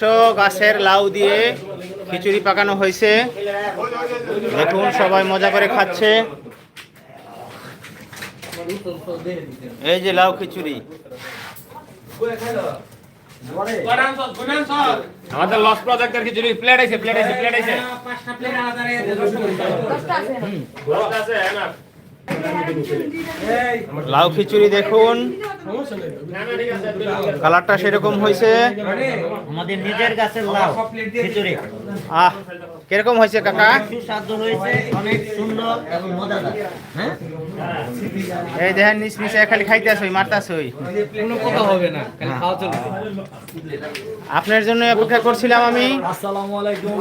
তো গাছের লাউ দিয়ে খিচুড়ি পাকানো হয়েছে। দেখুন সবাই মজা করে খাচ্ছে। এই যে লাউ খিচুড়ি। আমাদের লস প্রজেক্টের কিছু প্লেট আছে প্লেট আছে প্লেট আছে। লাউ খিচুড়ি দেখুন। কালারটা সেরকম হয়েছে। আমাদের নিজের গাছের লাউ খিচুড়ি। আহ কীরকম হয়েছে কাকা? হ্যাঁ? এই দেখেন নিচ নিচে খালি কোনো কথা হবে না আপনার জন্য অপেক্ষা করছিলাম আমি। আসসালামু আলাইকুম।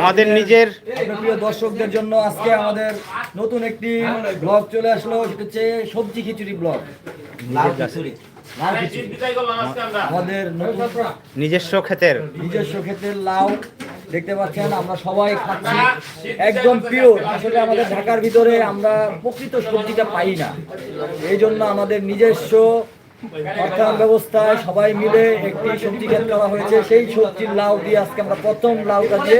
আমাদের নিজের প্রিয় দর্শকদের জন্য আজকে আমাদের নতুন একটি ব্লগ চলে আসলো সেটা হচ্ছে সবজি খিচুড়ি ব্লগ খিচুড়ি। আমাদের নিজস্ব ক্ষেতের। নিজস্ব ক্ষেতের লাউ দেখতে পাচ্ছেন আমরা সবাই খাচ্ছি। একদম পিওর আসলে আমাদের ঢাকার ভিতরে আমরা প্রকৃত সবজিটা পাই না। এই জন্য আমাদের নিজস্ব অর্থায়ন ব্যবস্থায় সবাই মিলে একটি সবজি ক্ষেত করা হয়েছে। সেই সবজির লাউ দিয়ে আজকে আমরা প্রথম লাউটা দিয়ে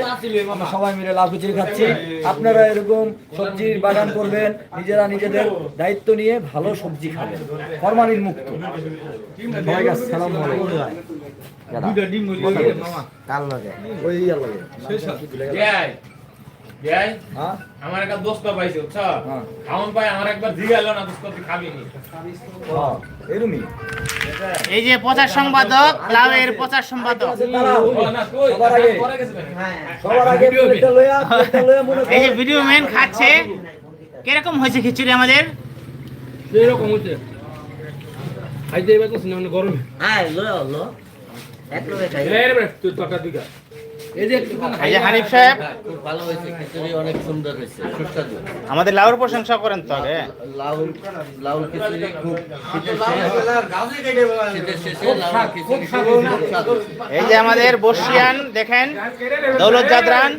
আমরা সবাই মিলে লাউ খিচুড়ি খাচ্ছি। আপনারা এরকম সবজির বাগান করবেন নিজেরা নিজেদের দায়িত্ব নিয়ে ভালো সবজি খাবেন। ফরমালিন মুক্ত। আমার একটা দোস্ত পাইছে হ্যাঁ। খাওন পাই আমার একবার জিগাইলো না দোস্ত খাবি নি হ্যাঁ। এরমই এই যে প্রচার সম্পাদক লাউয়ের প্রচার সম্পাদক। দাঁড়াও। ও না কই সবার আগে। পরে গেছে ভাই। সবার আগে প্লেটটা লইয়া প্লেটটা লইয়া মনে এই যে ভিডিও ম্যান খাচ্ছে। কীরকম হয়েছে খিচুড়ি আমাদের? এরকম হচ্ছে খাইতে এবার তো গরমে। আয় লো লো এক লোকে খাই। তুই টাকা দিগা। হানিফ সাহেব। খুব ভালো হয়েছে খিচুড়ি অনেক সুন্দর হয়েছে সুস্বাদু। আমাদের লাউর প্রশংসা করেন তো আগে। লাউ লাউ খিচুড়ি খুব এই যে আমাদের বর্ষিয়ান দেখেন দৌলত জাদরান।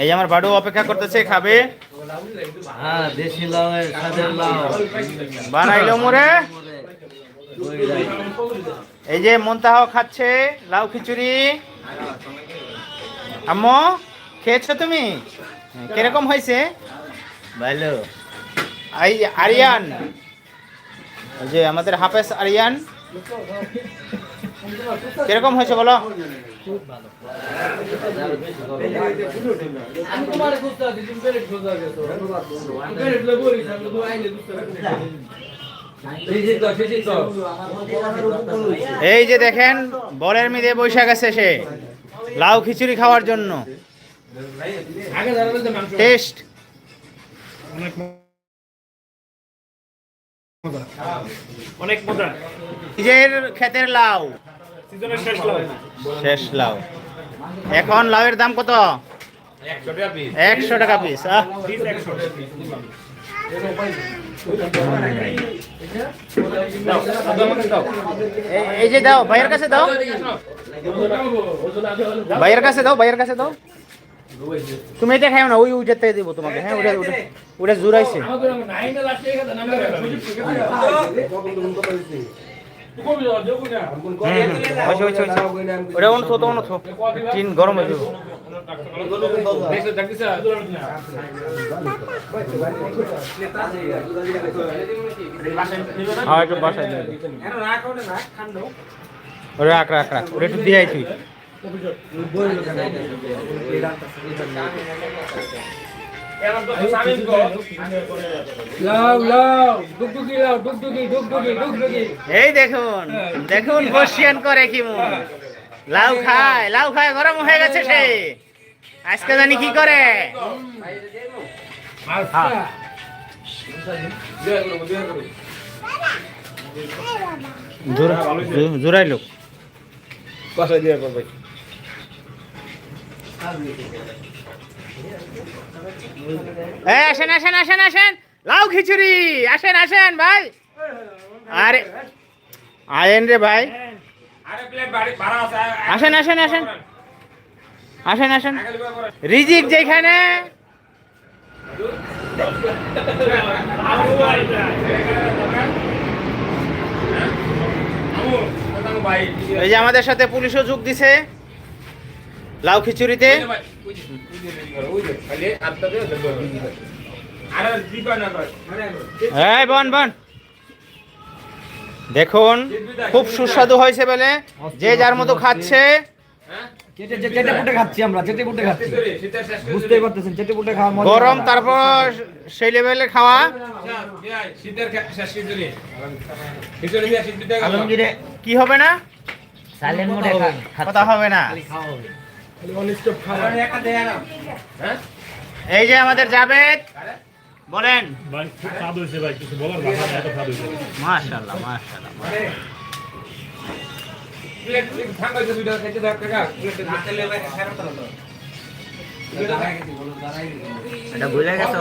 এই যে আমার বাড়ু অপেক্ষা করতেছে খাবে? হ্যাঁ দেশি লাউ। মোরে? এই যে মন্তাহ খাচ্ছে লাউ খিচুড়ি। আম্মু খেয়েছো তুমি? কীরকম হয়েছে? ভালো। এই আরিয়ান। যে আমাদের হাফেজ আরিয়ান। কীরকম হয়েছে বলো? এই যে দেখেন বরের মিদে বৈশাখ আছে সে। লাউ খিচুড়ি খাওয়ার জন্য। টেস্ট অনেক মজা। নিজের ক্ষেতের লাউ। শেষ লাউ। এখন লাউয়ের দাম কত? 100 টাকা পিস একশো টাকা পিস আহ। পিস 100 দাও দাও আমাকে দাও এই- যে দাও ভাইয়ের কাছে দাও। ভাইয়ের কাছে দাও ভাইয়ের কাছে দাও। তুমি এটা খাও না ওই ওইটাতে দিব তোমাকে। হ্যাঁ ওটা ওটা ওটা জুড়াইছে। ওটা অন্য তো অন্য থো টিন গরম হয়ে যাবে হ্যাঁ একটু বাসায় রাখ রাখ রাখ ওটা এই দেখুন দেখুন বসিয়ান করে কি লাউ খায় লাউ খায় গরম হয়ে গেছে সে। আজকে জানি কি করে। জোরাই লোক। বাসায় দিয়ে করবে আসেন আসেন আসেন আসেন। লাউ খিচুড়ি। আসেন আসেন, ভাই। আরে, আয়েন রে ভাই। আসেন আসেন আসেন। আসেন আসেন। রিজিক যেখানে। এই যে আমাদের সাথে পুলিশও যোগ দিছে। লাউ খিচুড়িতে? এই বন বন। দেখুন খুব সুস্বাদু হয়েছে বলে যে যার মতো খাচ্ছে। মজা গরম তারপর সেই লেভেলের খাওয়া। কি হবে না? কথা হবে। না। এই যে আমাদের জাবেদ বলেন। ভাই খুব স্বাদ হয়েছে ভাই কিছু বলার ভাষা এত স্বাদ হয়েছে। মাশাআল্লাহ মাশাআল্লাহ এটা বুঝে গেছে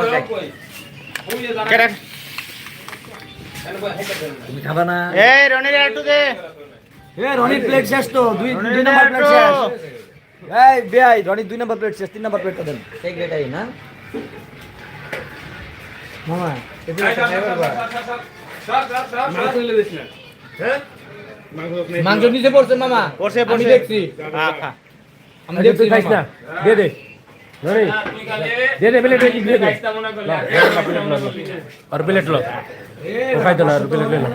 তুমি খাবা না। এই রনির একটু দে এ রনির প্লেট শেষ তো দুই দুই নাম্বার প্লেট শেষ। এই বেআই রনির দুই নাম্বার প্লেট শেষ তিন নাম্বার প্লেটটা দেন। সেক্রেটারি না? মামা মাংস নিচে পড়ছে মামা। পড়ছে আমি পড়ছে। দেখছি। আমি দেখছি মামা। দে দে। দে দে প্লেট দিয়ে দে। আর প্লেট লো খাই দিল আর প্লেট লো।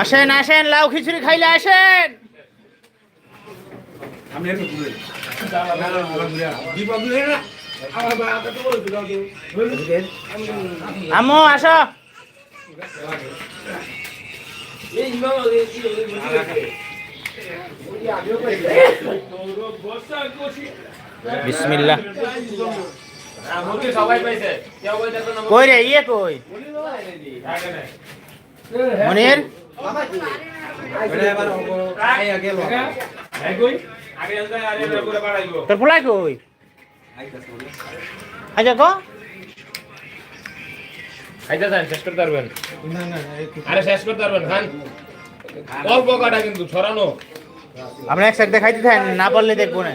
আসেন আসেন লাউ খিচুড়ি খাইলে আসেন। আম্মু আসো। বিসমিল্লাহ। কই রে ইয়ে কই? মনির? তোর ফুলাই কই? আচ্ছা গো খাইতে চান শেষ করতে পারবেন। আরে শেষ করতে পারবেন খান। অল্প কাটা কিন্তু ছড়ানো। আমরা এক সাইড দেখাইতে থাকেন না পারলে দেখব না।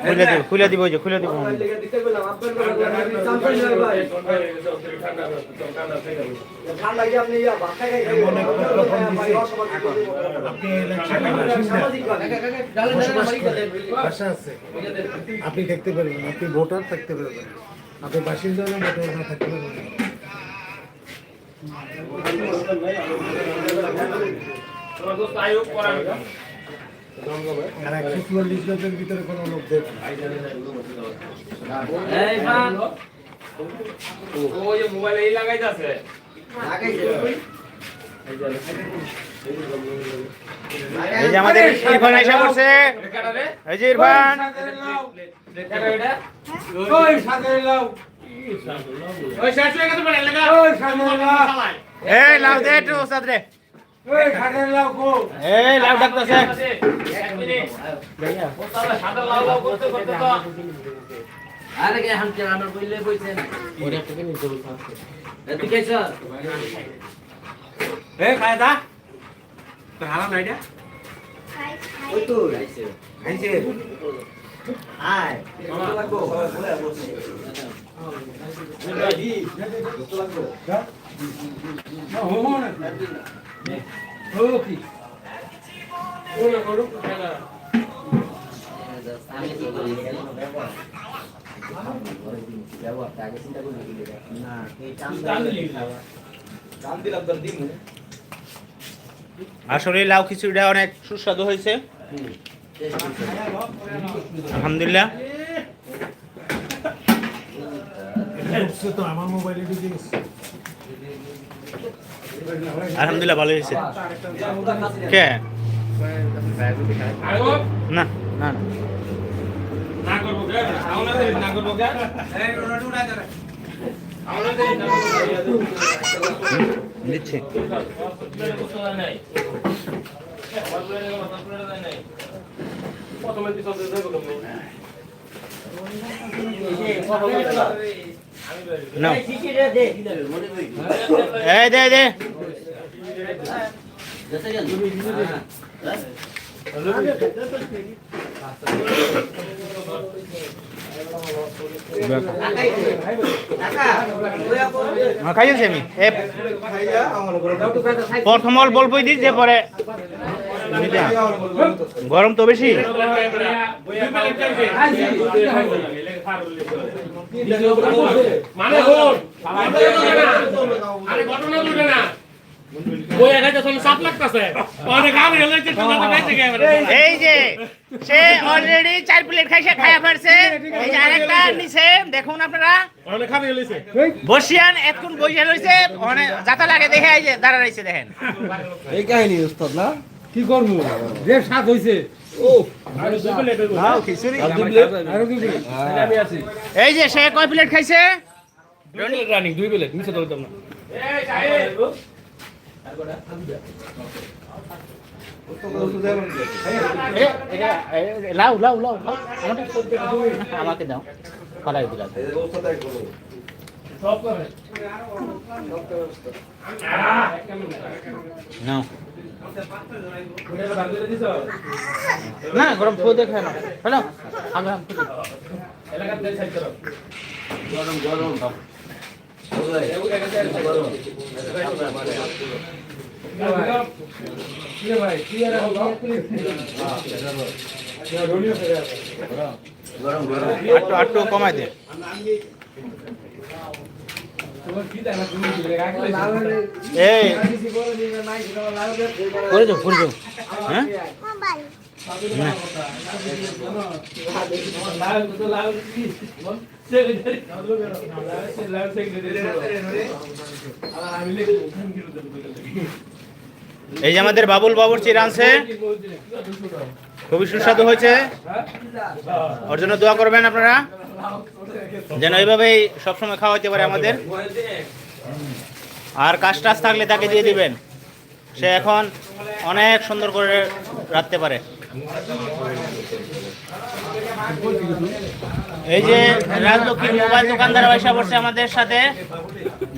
খুলে দিব খুলে দিব যে খুলে দিব। আপনি দেখতে পারবেন আপনি ভোটার থাকতে পারবেন। আপনি বাসিন্দা না ভোটার না থাকতে পারবেন। তোমার দোস্ত আয়োগ করার আর একশো চুয়াল্লিশ জনের ভিতরে কোনো লোক দেবে না। ও যে মোবাইলে এই যে আমাদের ইরফান আইসা পড়ছে। এই যে ইরফান। এই লাউ দে একটু ওস্তাদ রে। এই লাউ ডাকতেছে। এক মিনিট ওস্তাদ সাদা লাউ লাউ করতে করতে তো আরে কে হাম কে আমার কইলে কইছেন ওরে থেকে নিতে বলছ এত কেছ এ খায় দা তোর হালা নাইডা ওই তো। খাইছে। আয় লাগবো? না আসলে লাউ খিচুড়িটা অনেক সুস্বাদু হয়েছে আলহামদুলিল্লাহ তো আমার মোবাইলে ঢুকে গেছে আলহামদুলিল্লাহ ভালো হয়েছে। কে? না না না। না এই দে দিচ্ছে দে খাইছি আমি প্রথম বলবই যে পরে গরম তো বেশি। এই যে, সে অলরেডি চার প্লেট খাইছে নিছে, দেখুন আপনারা। লাগে দেখে দেখেন। এই কাহিনী না? কি করব? যে স্বাদ হয়েছে এই যে সে কয় প্লেট খাইছে? রানিং দুই প্লেট। মিছে ধরতাম না। লাউ লাউ লাউ লাউ। আমাকে- আমাকে দাও। কলাই দিলাম। নাও। না গরম ফুয়ে দেখে না হ্যালো? আমি গরম গরম। গরম গরম। আটটু আটটু কমাই দে। এই। করে যাও করে যাও হ্যাঁ? এই যে আমাদের বাবুল বাবুর চির আনছে। খুবই সুস্বাদু হয়েছে। ওর জন্য দোয়া করবেন আপনারা। যেন এইভাবেই সবসময় খাওয়া হতে পারে আমাদের। আর কাজ টাজ থাকলে তাকে দিয়ে দিবেন। সে এখন অনেক সুন্দর করে রাখতে পারে। এই যে রাজলক্ষ্মী মোবাইল দোকানদার পয়সা বসছে আমাদের সাথে।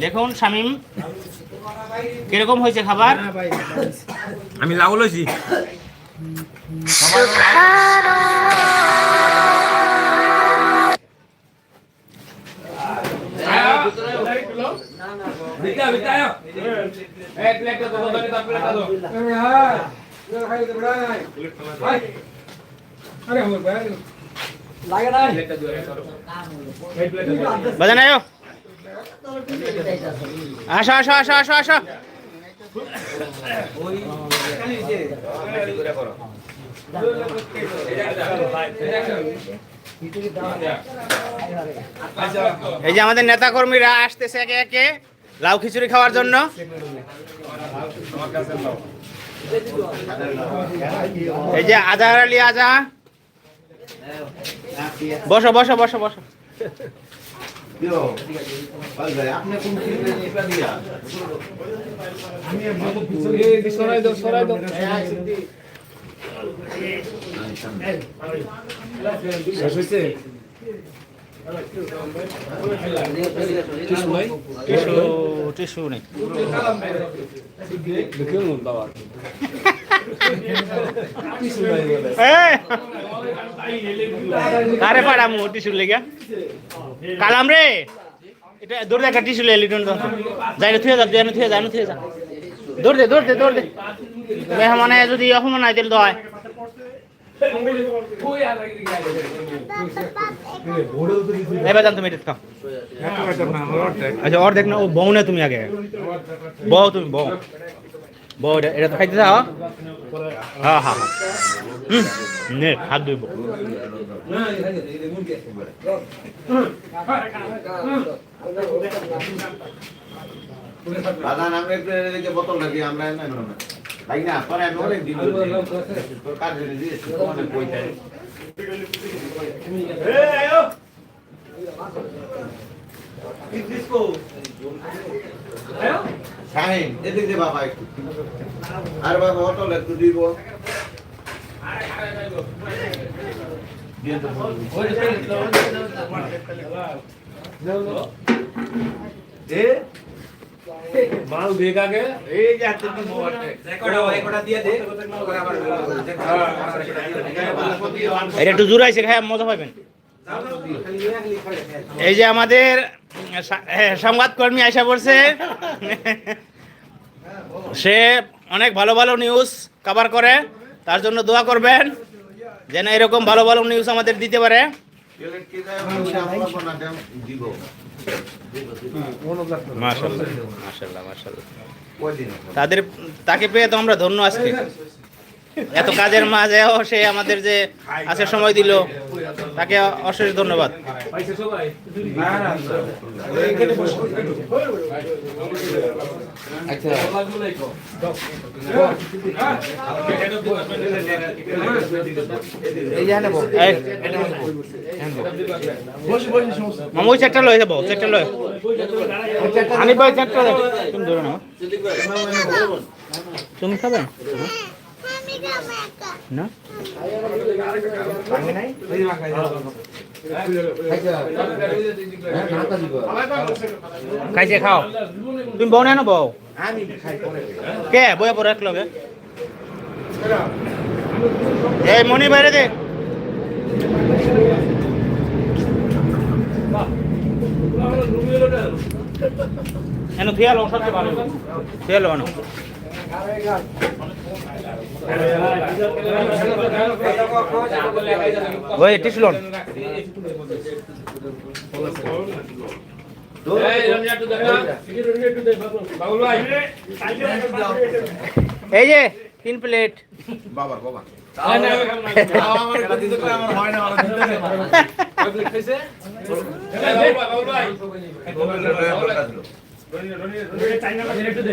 দেখুন শামিম কীরকম হয়েছে খাবার? আমি লইছি। লাগে না বাজে নাই আসো আসো আসো আসো আসো। এই যে আমাদের নেতা কর্মীরা আসতেছে একে একে, লাউ খিচুড়ি খাওয়ার জন্য। এই যে আজহার আলী আজা বসো বসো বসো বসো। শেষ হয়েছে? টিস্যু নেই! কারে পাড়ামু টিস্যু লেগে কালাম রে এটা দৌড় দে একটা টিস্যু লে লিটন যাই না থুয়ে যা তুই থুয়ে যা থুয়ে যা দৌড় দে দৌড় দে দৌড় দে মেহমানে যদি অপমান তাহলে তো হয় তুমি এটা খাও আচ্ছা ওর দেখ না ও বউ না তুমি আগে বউ তুমি বউ বউ এটা এটা তো খাইতে দাও হ্যাঁ হ্যাঁ হ্যাঁ হুম নে হাত ধুইব দাদা আমরা একটু এদিকে বোতলটা দিয়ে আমরা না না না তাই না পরে আমি অনেক দিন তোর কাজ দিয়েছি অনেক পয়সা শাহিন এদিক দে বাবা একটু আর বাবা বোতল একটু দিব দিয়ে মাল দেখ আগে। এই যে হাতে কি মোবাইল এটা একটু জোর আইছে খায় মজা পাবেন এই যে আমাদের এ, সংবাদকর্মী আশা করছে সে অনেক ভালো ভালো নিউজ কভার করে তার জন্য দোয়া করবেন যেন এরকম ভালো ভালো নিউজ আমাদের দিতে পারে। মাশাল্লাহ মাশাল্লাহ মাশাল্লাহ তাদের তাকে পেয়ে তো আমরা ধন্য আজকে। এত কাজের মাঝেও সে আমাদের যে আছে সময় দিল, তাকে অশেষ ধন্যবাদ। মামু চেকটা লয়ে যাব চেকটা লয়ে। তুমি ধরো না তুমি খাবে? না? খাইছে, খাও। তুমি বউ না আমি কে? বইয়া পড়ে লগে এই মনি বাইরে দে। এনো থিয়ালো সবচেয়ে ভালো। থিয়ালো আনো ওই টিসলন এই যে তিন প্লেট বাবার বাবা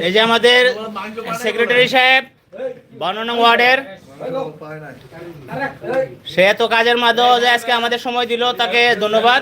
এই যে আমাদের সেক্রেটারি সাহেব বান্ন নং ওয়ার্ডের। সে এত কাজের মাধ্যমে আজকে আমাদের সময় দিল তাকে ধন্যবাদ।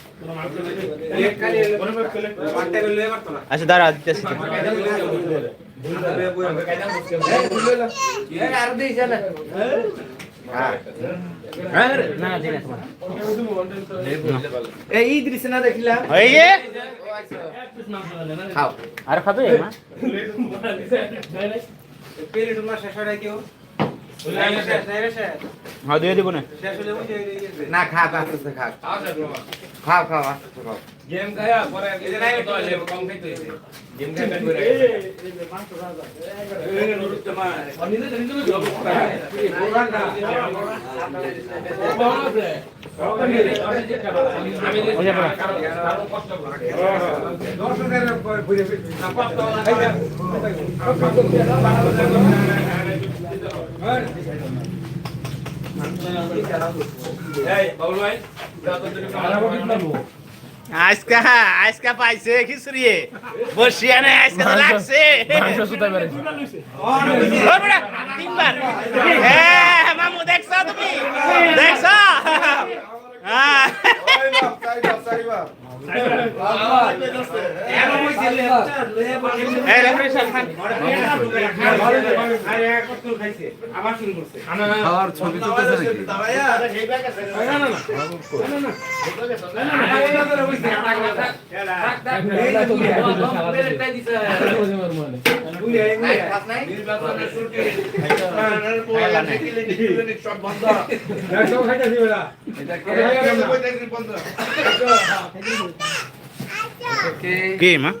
আচ্ছা দাঁড়া দিতেছি এই ইদ্রিস না দেখিলাম আর খাবে? মা হ্যাঁ দিয়ে দিব না। না খা আস্তে খা খাও খাও আস্তে আস্তে খাও। গেম খায়া পরে তো আসে কম খাইতে গেম খায়া করে ওই যে পড়া। আজকা আজকা পাইছে খিচুড়ি বসিয়া নাই আজকা তো লাগছে। তিনবার। হ্যাঁ মামু দেখছ তুমি? দেখছ? হ্যাঁ সব বেলা কে মা